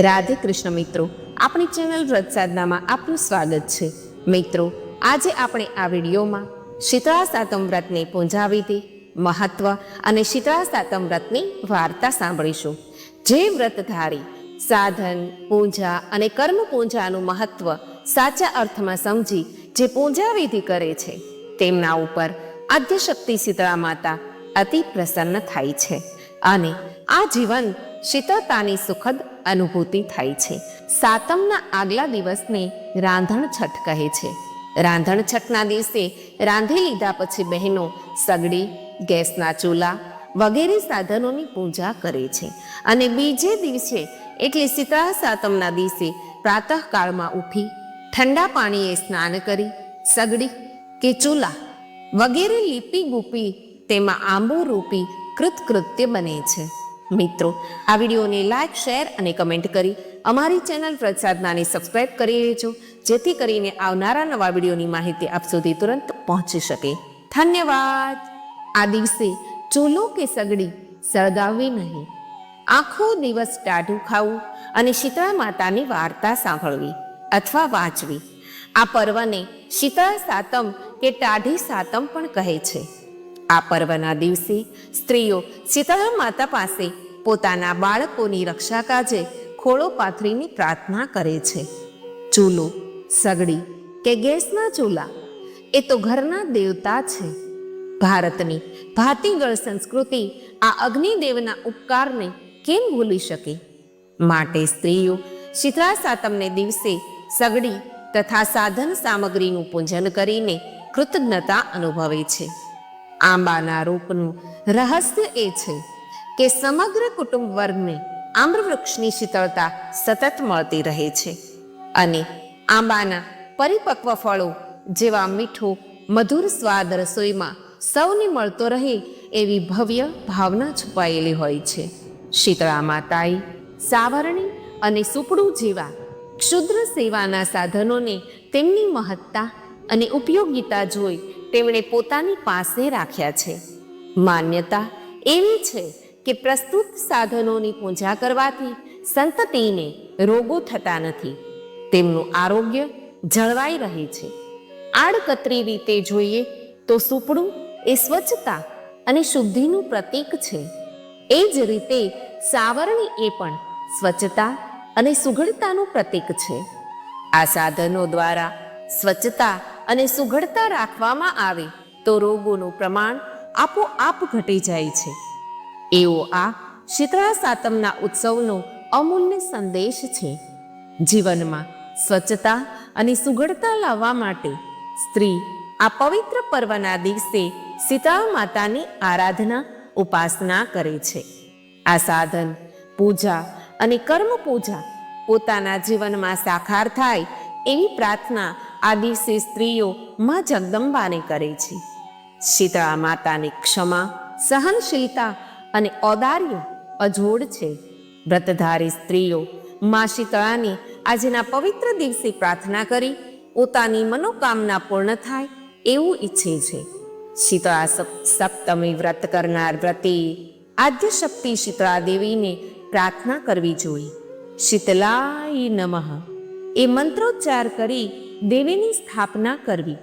રાધે કૃષ્ણ મિત્રો, આપણી ચેનલ વ્રત સાધનામાં આપનું સ્વાગત છે. મિત્રો, આજે આપણે આ વિડીયોમાં શીતળા સાતમ વ્રતની પૂંજાવિધિ મહત્વ અને શીતળા સાતમ વ્રતની વાર્તા સાંભળીશું. જે વ્રતધારી, સાધન, પૂજા અને કર્મ પૂજાનું મહત્વ સાચા અર્થમાં સમજી જે પૂજાવિધિ કરે છે, તેમના ઉપર આદ્યશક્તિ શીતળા માતા અતિ પ્રસન્ન થાય છે. અને આ જીવન શીતળતાની સુખદ અનુભૂતિ થાય છે. સાતમના આગલા દિવસને રાંધણ છઠ કહે છે. રાંધણ છઠના દિવસે રાંધી લીધા પછી બહેનો સગડી, ગેસના ચૂલા વગેરે સાધનોની પૂજા કરે છે. અને બીજે દિવસે, એટલે શીતળા સાતમના દિવસે પ્રાતઃકાળમાં ઉઠી ઠંડા પાણીએ સ્નાન કરી, સગડી કે ચૂલા વગેરે લીપી ગુપી તેમાં આંબો રૂપી કૃતકૃત્ય બને છે. મિત્રો, આ વિડીયોને લાઈક, શેર અને કમેન્ટ કરી અમારી ચેનલ પ્રસાદનાને સબસ્ક્રાઇબ કરી લેજો, જેથી કરીને આવનારા નવા વિડીયોની માહિતી આપ સુધી તુરંત પહોંચી શકે. ધન્યવાદ. આ દિવસે ચૂલો કે સગડી સળગાવવી નહીં. આખો દિવસ ટાઢું ખાવું અને શીતળા માતાની વાર્તા સાંભળવી અથવા વાંચવી. આ પર્વને શીતળા સાતમ કે ટાઢી સાતમ પણ કહે છે. આ પર્વના દિવસે સ્ત્રીઓ શીતળા માતા પાસે પોતાના બાળકોની રક્ષા કાજે ખોળો પાથરીની પ્રાર્થના કરે છે. ચૂલો, સગડી કે ગેસના ચૂલા એ તો ઘરના દેવતા છે. ભારતની ભાતીગળ સંસ્કૃતિ આ અગ્નિદેવના ઉપકારને કેમ ભૂલી શકે? માટે સ્ત્રીઓ શીતળા સાતમને દિવસે સગડી તથા સાધન સામગ્રીનું પૂજન કરીને કૃતજ્ઞતા અનુભવે છે. આંબાના રોપનું રહસ્ય એ છે કે સમગ્ર કુટુંબ વર્ગને આમ્રવૃક્ષની શીતળતા સતત મળતી રહે છે અને આંબાના પરિપક્વ ફળો જેવા મીઠો, મધુર સ્વાદ રસોઈમાં સૌને મળતો રહે એવી ભવ્ય ભાવના છુપાયેલી હોય છે. શીતળા માતાએ સાવરણી અને સુપડું જેવા ક્ષુદ્ર સેવાના સાધનોને તેમની મહત્તા અને ઉપયોગિતા જોઈ તેમણે પોતાની પાસે રાખ્યા છે. માન્યતા એવી છે કે પ્રસ્તુત સાધનોની પૂજા કરવાથી સંતતિને રોગો થતા નથી. તેમનું આરોગ્ય જળવાઈ રહે છે. આડકતરી રીતે જોઈએ તો સુપડું એ સ્વચ્છતા અને શુદ્ધિનું પ્રતીક છે. એ જ રીતે સાવરણી એ પણ સ્વચ્છતા અને સુઘડતાનું પ્રતીક છે. આ સાધનો દ્વારા સ્વચ્છતા અને સુઘડતા રાખવામાં આવે, તો રોગોનું પ્રમાણ આપોઆપ ઘટી જાય છે. એવો આ શીતળા સાતમના ઉત્સવનો અમૂલ્ય સંદેશ છે. જીવનમાં સ્વચ્છતા અને સુઘડતા લાવવા માટે સ્ત્રી આ પવિત્ર પર્વના દિવસે સીતા માતાની આરાધના, ઉપાસના કરે છે. આ સાધન, પૂજા અને કર્મ પૂજા પોતાના જીવનમાં સાકાર થાય એવી પ્રાર્થના આ સ્ત્રીઓ માં જગદંબાને કરે છે. શીતળા માતાની ક્ષમા, સહનશીલતા અને ઔદાર્ય અજોડ છે. વ્રતધારી સ્ત્રીઓ માં શીતળાની આજના પવિત્ર દિવસે પ્રાર્થના કરી પોતાની મનોકામના પૂર્ણ થાય એવું ઈચ્છે છે. શીતળા સપ- સપ્તમી વ્રત કરનાર વ્રતે આદ્ય શક્તિ શીતળા દેવીને પ્રાર્થના કરવી જોઈએ. શીતલાય નમઃ. એ મંત્રોચ્ચાર કરી દેવીની સ્થાપના કરવી.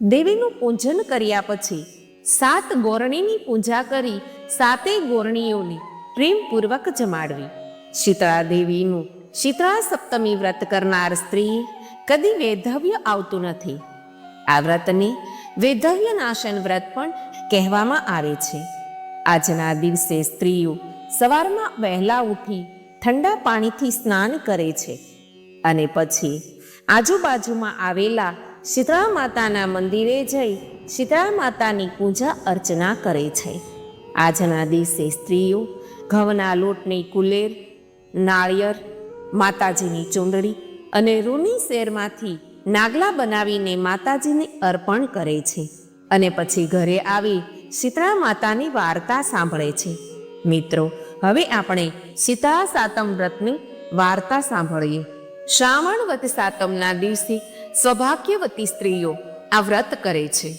દેવીનું પૂજન કર્યા પછી સાત ગોરણીની પૂજા કરી સાતેય ગોરણીઓને પ્રેમપૂર્વક જમાડવી. શીતળા દેવીનું શીતળા સપ્તમી વ્રત કરનાર સ્ત્રી કદી વૈધવ્ય આવતું નથી. આ વ્રતને વૈધવ્ય નાશન વ્રત પણ કહેવામાં આવે છે. આજના દિવસે સ્ત્રીઓ સવારમાં વહેલા ઉઠી ઠંડા પાણીથી સ્નાન કરે છે. અને પછી આજુબાજુમાં આવેલા શીતળા માતાના મંદિરે જઈ શીતળા માતાની પૂજા અર્ચના કરે છે. આજના દિવસે સ્ત્રીઓ, ઘઉંના લોટની કુલેર, નાળિયેર, માતાજીની ચૂંદડી અને રૂની શેરમાંથી નાગલા બનાવીને માતાજીને અર્પણ કરે છે અને પછી ઘરે આવી શીતળા માતાની વાર્તા સાંભળે છે. મિત્રો, હવે આપણે સીતા સાતમ વ્રતની વાર્તા સાંભળીએ. શ્રાવણ વત સાતમના દિવસે સૌભાગ્યવતી સ્ત્રીઓ આ વ્રત કરે છે.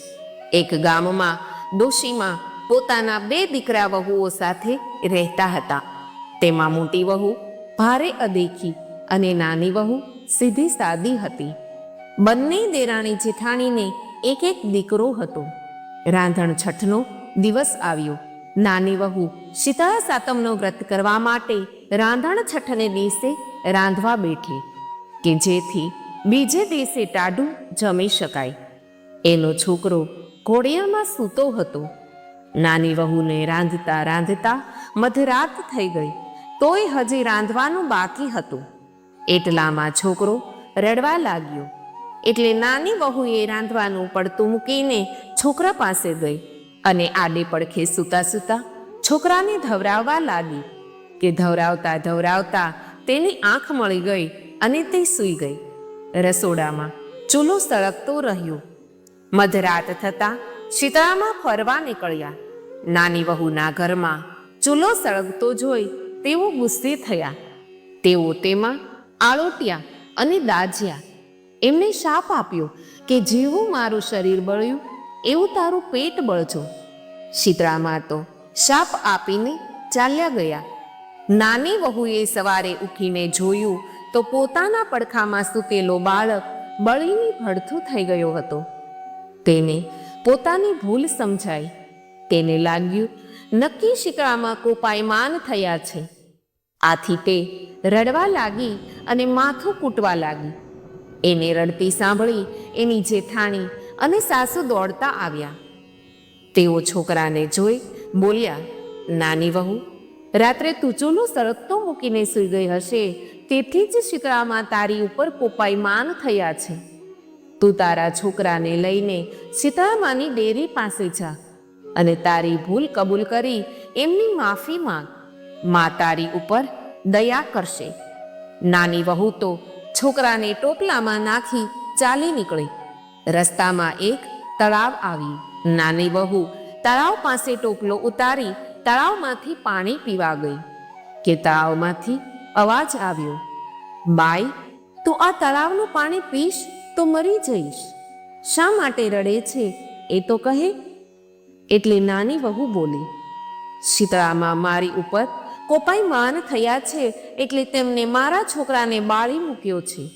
એક ગામમાં દોશીમાં પોતાના બે દીકરા વહુઓ સાથે રહેતા હતા. તેમાં મોટી વહુ, ભારે અદેખી અને નાની વહુ સીધી સાદી હતી. બંને દેરાણી જેઠાણીને એક એક દીકરો હતો. રાંધણ છઠનો દિવસ આવ્યો. નાની વહુ શીતળા સાતમનો વ્રત કરવા માટે રાંધણ છઠને દિવસે રાંધવા બેઠી. કે જેથી બીજે દિવસે ટાઢું જમી શકાય. એનો છોકરો ઘોડિયામાં સૂતો હતો. નાની વહુને રાંધતા રાંધતા મધરાત થઈ ગઈ. તોય હજી રાંધવાનું બાકી હતું. એટલામાં છોકરો રડવા લાગ્યો. એટલે નાની વહુએ રાંધવાનું પડતું મૂકીને છોકરા પાસે ગઈ અને આડે પડખે સૂતા સૂતા છોકરાને ધવરાવવા લાગી. કે ધવરાવતા ધવરાવતા તેની આંખ મળી ગઈ અને તે સૂઈ ગઈ. રસોડામાં ચૂલો સળગતો રહ્યો. મધરાત થતાં શીતળામાં ફરવા નીકળ્યા. નાની વહુના ઘરમાં ચૂલો સળગતો જોઈ તેઓ ગુસ્સે થયા. તેઓ તેમાં આળોટ્યા અને દાજ્યા. એમને શાપ આપ્યો કે જેવું મારું શરીર બળ્યું, એવું તારું પેટ બળજો. શીતળામાં તો શાપ આપીને ચાલ્યા ગયા. નાની વહુએ સવારે ઉઠીને જોયું તો પોતાના પડખામાં સૂતેલો બાળક બળીની ભડથું થઈ ગયો હતો. તેને પોતાની ભૂલ સમજાઈ. તેને લાગ્યું, નક્કી શિકળામાં કોપાયમાન થયા છે. આથી તે રડવા લાગી અને માથું કૂટવા લાગી. એને રડતી સાંભળી એની જેઠાણી અને સાસુ દોડતા આવ્યા. તેઓ છોકરાને જોઈ બોલ્યા, નાની વહુ, રાત્રે તું ચૂલો સરકતો મૂકીને સૂઈ ગઈ હશે તેથી જ શીતળામાં તારી ઉપર કોપાયમાન થયા છે. તું તારા છોકરાને લઈને શીતળામાની ડેરી પાસે જા અને તારી ભૂલ કબૂલ કરી એમની માફી માંગ. મા તારી ઉપર દયા કરશે. નાની વહુ તો છોકરાને ટોપલામાં નાખી ચાલી નીકળી. રસ્તામાં એક તળાવ આવ્યું નાની વહુ તળાવ પાસે ટોપલો ઉતારી તળાવમાંથી પાણી પીવા ગઈ. કે તળાવમાંથી અવાજ આવ્યો, બાઈ, તું આ તળાવનું પાણી પીશ તો મરી જઈશ. શા માટે રડે છે, એ તો કહે. એટલે નાની વહુ બોલી, શીતળામાં મારી ઉપર કોપાયમાન થયા છે, એટલે તેમને મારા છોકરાને બાળી મૂક્યો છે.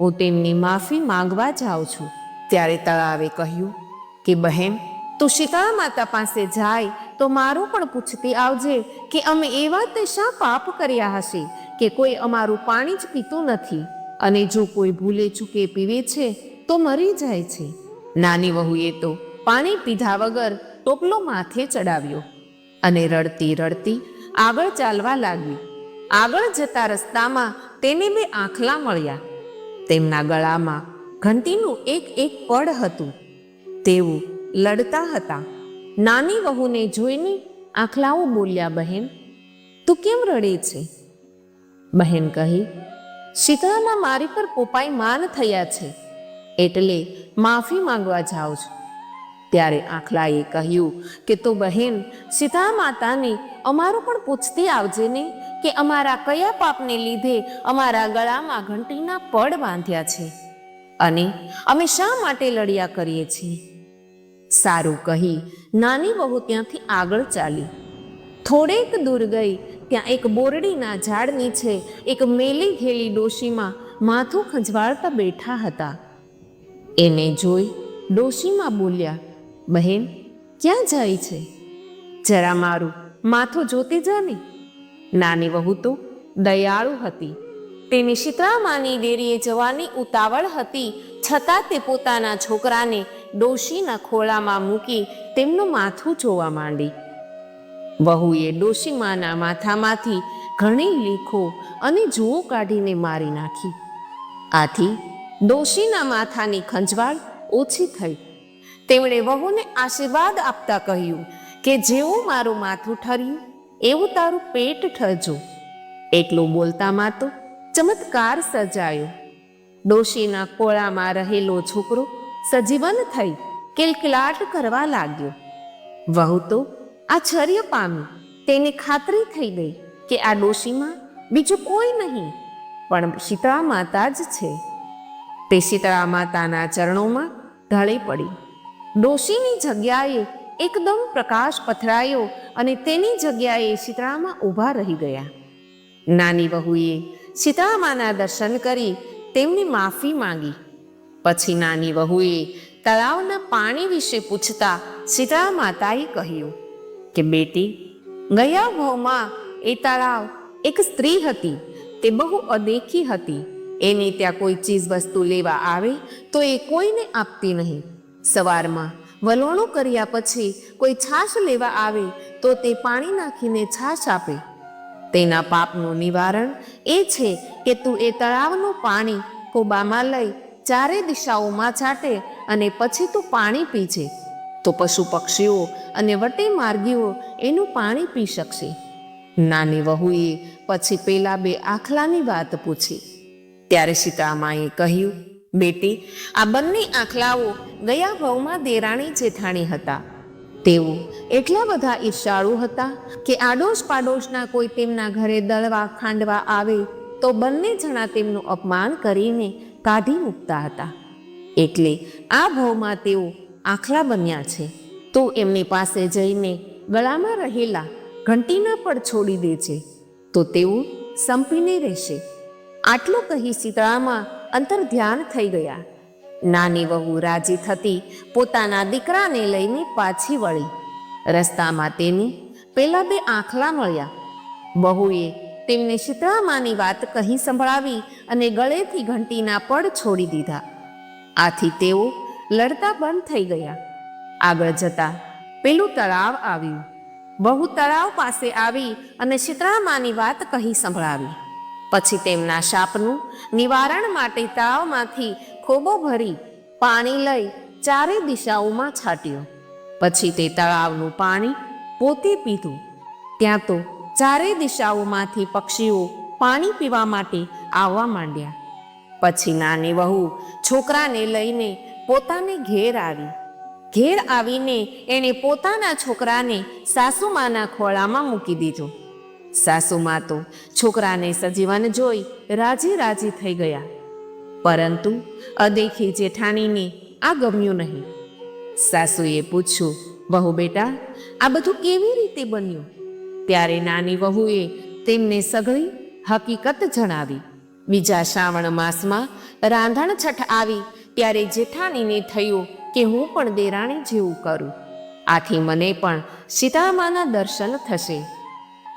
હું તેમની માફી માંગવા જાઉં છું. ત્યારે તળાવે કહ્યું, કે બહેન, તું શીતળા માતા પાસે જાય તો મારું પણ પૂછતી આવજે કે અમે એવા તે શા પાપ કર્યા હશે? કે કોઈ અમારું પાણી જ પીતું નથી અને જો કોઈ ભૂલે ચૂકે પીવે છે, તો મરી જાય છે. નાની વહુએ તો પાણી પીધા વગર ટોપલો માથે ચડાવ્યો અને રડતી રડતી આગળ ચાલવા લાગી. આગળ જતા રસ્તામાં તેને બે આંખલા મળ્યા. તેમના ગળામાં ઘંટીનું એક એક પડ હતું. તેઓ લડતા હતા. નાની વહુને જોઈને આંખલાઓ બોલ્યા, બહેન, તું કેમ રડે છે? બહેન કહી શીતળામાં મારી પર પોપાઈ માન થયા છે, એટલે માફી માંગવા જાઉં છું. ત્યારે આંખલાએ કહ્યું કે, તો બહેન સીતા માતાને અમારું પણ પૂછતી આવજે ને કે અમારા કયા પાપને લીધે અમારા ગળામાં ઘંટીના પડ બાંધ્યા છે અને અમે શા માટે લડ્યા કરીએ છીએ? સારું કહી, નાની બહુ ત્યાંથી આગળ ચાલી. થોડેક દૂર ગઈ ત્યાં એક બોરડીના ઝાડ નીચે એક મેલી ઘેલી ડોશીમાં માથું ખંજવાળતા બેઠા હતા. એને જોઈ ડોશીમાં બોલ્યા, બહેન, ક્યાં જાય છે? જરા મારું માથું જોતી જાને. નાની વહુ તો દયાળુ હતી. તેની શીતળામાની ડેરીએ જવાની ઉતાવળ હતી, છતાં તે પોતાના છોકરાને ડોશીના ખોળામાં મૂકી તેમનું માથું જોવા માંડી. વહુએ ડોશીમાના માથામાંથી ઘણી લીખો અને જુઓ કાઢીને મારી નાખી. આથી ડોશીના માથાની ખંજવાળ ઓછી થઈ. તેમણે વહુને આશીર્વાદ આપતા કહ્યું કે જેવું મારું માથું ઠર્યું, એવું તારું પેટ ઠરજો. એટલું બોલતામાં તો ચમત્કાર સર્જાયો. ડોશીના કોળામાં રહેલો છોકરો સજીવન થઈ, કિલકિલાટ કરવા લાગ્યો. વહુ તો આશ્ચર્ય પામી તેને ખાતરી થઈ ગઈ કે આ ડોશીમાં બીજું કોઈ નહીં, પણ શીતળા માતા જ છે. તે શીતળા માતાના ચરણોમાં ઢળી પડી. ડોશીની જગ્યાએ એકદમ પ્રકાશ પથરાયો અને તેની જગ્યાએ શીતળામાં ઊભા રહી ગયા. નાની વહુએ શીતળામાના દર્શન કરી તેમની માફી માંગી. પછી નાની વહુએ તળાવના પાણી વિશે પૂછતા શીતળા માતાએ કહ્યું કે બેટી, ગયા ભાવમાં એ તળાવ એક સ્ત્રી હતી, તે બહુ અદેખી હતી. એને ત્યાં કોઈ ચીજ વસ્તુ લેવા આવે તો એ કોઈને આપતી નહીં. સવારમાં વલોણું કર્યા પછી કોઈ છાશ લેવા આવે તો તે પાણી નાખીને છાશ આપે. તેના પાપનું નિવારણ એ છે કે તું એ તળાવનું પાણી કોબામાં લઈ ચારે દિશાઓમાં છાંટે અને પછી તું પાણી પીજે. તો પશુ પક્ષીઓ અને વટે માર્ગીઓ એનું પાણી પી શકશે. નાની વહુએ પછી પેલા બે આખલાની વાત પૂછી. ત્યારે સીતામાએ કહ્યું, બેટી, આ બંને આખલાઓ ગયા ભવમાં દેરાણી જેઠાણી હતા. તેઓ એટલા બધા ઈર્ષાળુ હતા કે આડોશ પાડોશના કોઈ તેમના ઘરે દળવા, ખાંડવા આવે તો બંને જણા તેમનું અપમાન કરીને કાઢી મૂકતા હતા. એટલે આ ભવમાં તેઓ આખલા બન્યા છે. તો એમની પાસે જઈને ગળામાં રહેલા ઘંટીના પડ છોડી દે છે. તો તેઓ સંપીને રહેશે. આટલું કહી સીતળામાં અંતર ધ્યાન થઈ ગયા. નાની વહુ રાજી થતી પોતાના દીકરાને લઈને પાછી વળી. રસ્તામાં તેને પેલા બે આંખલા મળ્યા. બહુએ તેમને શીતળામાની વાત કહી સંભળાવી અને ગળેથી ઘંટીના પડ છોડી દીધા. આથી તેઓ લડતા બંધ થઈ ગયા. આગળ જતા પેલું તળાવ આવ્યું. બહુ તળાવ પાસે આવી અને શીતળામાની વાત કહી સંભળાવી. પછી તેમના શાપનું નિવારણ માટે તળાવમાંથી ખોબો ભરી પાણી લઈ ચારે દિશાઓમાં છાટ્યો. પછી તે તળાવનું પાણી પોતે પીધું. ત્યાં તો ચારે દિશાઓમાંથી પક્ષીઓ પાણી પીવા માટે આવવા માંડ્યા. પછી નાની વહુ છોકરાને લઈને પોતાને ઘેર આવી. ઘેર આવીને એણે પોતાના છોકરાને સાસુમાના ખોળામાં મૂકી દીધો. સાસુમા તો છોકરાને સજીવન જોઈ રાજી રાજી થઈ ગયા. પરંતુ અદેખી જેઠાણીને આ ગમ્યું નહીં. સાસુએ પૂછ્યું, વહુ બેટા, આ બધું કેવી રીતે બન્યું? ત્યારે નાની વહુએ તેમને સઘળી હકીકત જણાવી. બીજા શ્રાવણ માસમાં રાંધણ છઠ આવી ત્યારે જેઠાણીને થયું કે હું પણ દેરાણી જેવું કરું. આથી મને પણ સીતામાના દર્શન થશે.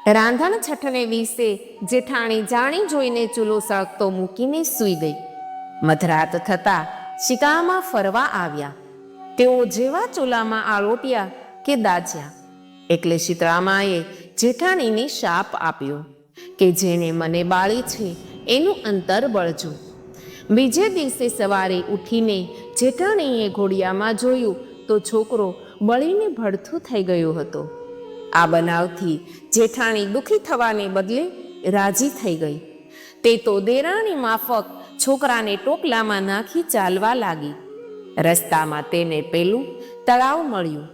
રાંધણ છઠને વિશે જેઠાણી જાણી જોઈને ચૂલો સળગતો મૂકીને સૂઈ ગઈ. મધરાત થતાં શિકામાં ફરવા આવ્યા. તેઓ જેવા ચૂલામાં આળોટ્યા કે દાજ્યા. એટલે શીતળામાએ જેઠાણીને શાપ આપ્યો કે જેણે મને બાળી છે, એનું અંતર બળજો. બીજે દિવસે સવારે ઉઠીને જેઠાણીએ ઘોડિયામાં જોયું તો છોકરો બળીને ભડથું થઈ ગયો હતો. આ બનાવથી જેઠાણી દુઃખી થવાને બદલે રાજી થઈ ગઈ. તે તો દેરાણી માફક છોકરાને ટોપલામાં નાખી ચાલવા લાગી. રસ્તામાં તેને પેલું તળાવ મળ્યું.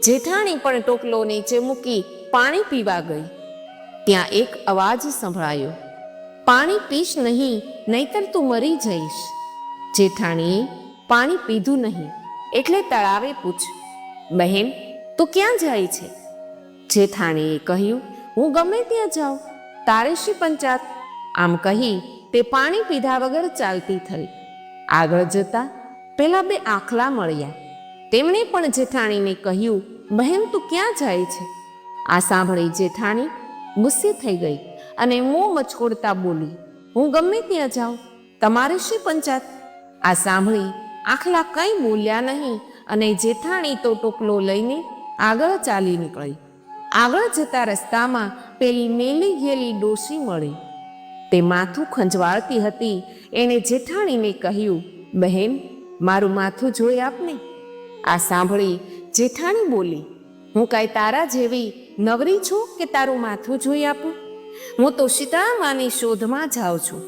જેઠાણી પણ ટોપલો નીચે મૂકી પાણી પીવા ગઈ. ત્યાં એક અવાજ સંભળાયો. પાણી પીશ નહીં, નહીતર તું મરી જઈશ. જેઠાણીએ પાણી પીધું નહીં, એટલે તળાવે પૂછ બહેન, તું ક્યાં જાય છે? જેઠાણીએ કહ્યું, હું ગમે ત્યાં જાઉં, તારે શી પંચાત? આમ કહી તે પાણી પીધા વગર ચાલતી થઈ. આગળ જતા પેલા બે આખલા મળ્યા. તેમણે પણ જેઠાણીને કહ્યું, બહેન, તું ક્યાં જાય છે? આ સાંભળી જેઠાણી ગુસ્સે થઈ ગઈ. અને મોં મચકોડતા બોલી, હું ગમે ત્યાં જાઉં. તમારે શી પંચાત? આ સાંભળી આખલા કંઈ બોલ્યા નહીં અને જેઠાણી તો ટોપલો લઈને આગળ ચાલી નીકળી. આગળ જતા રસ્તામાં પેલી મેલી ગયેલી ડોશી મળી. તે માથું ખંજવાળતી હતી. એણે જેઠાણીને કહ્યું, બહેન, મારું માથું જોઈ આપને. આ સાંભળી જેઠાણી બોલી, હું કાંઈ તારા જેવી નવરી છું કે તારું માથું જોઈ આપું? હું તો સીતામાની શોધમાં જાઉં છું.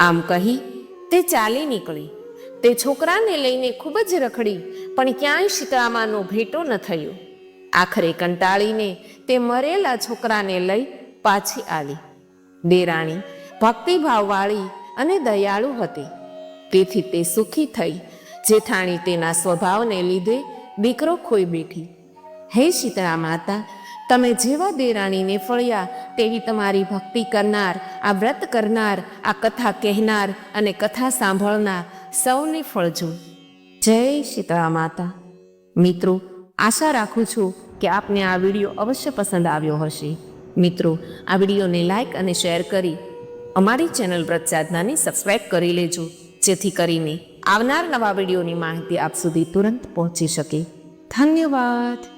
આમ કહી તે ચાલી નીકળી. તે છોકરાને લઈને ખૂબ જ રખડી, પણ ક્યાંય સીતામાનો ભેટો ન થયો. આખરે કંટાળીને તે મરેલા છોકરાને લઈ પાછી આવી. દેરાણી ભક્તિભાવવાળી અને દયાળુ હતી. તેથી તે સુખી થઈ, જેઠાણી તેના સ્વભાવને લીધે દીકરો ખોઈ બેઠી. હે શીતળા માતા તમે જેવા દેરાણીને ફળ્યા તેવી તમારી ભક્તિ કરનાર, આ વ્રત કરનાર, આ કથા કહેનાર અને કથા સાંભળનાર સૌને ફળજો. જય શીતળા માતા. મિત્રો, આશા રાખું છું કે આપને આ વીડિયો અવશ્ય પસંદ આવ્યો હશે. મિત્રો, આ વિડીયોને લાઇક અને શેર કરી અમારી ચેનલ વ્રત સાધનાને સબસ્ક્રાઈબ કરી લેજો, જેથી કરીને આવનાર નવા વિડીયોની માહિતી આપ સુધી તુરંત પહોંચી શકે. ધન્યવાદ.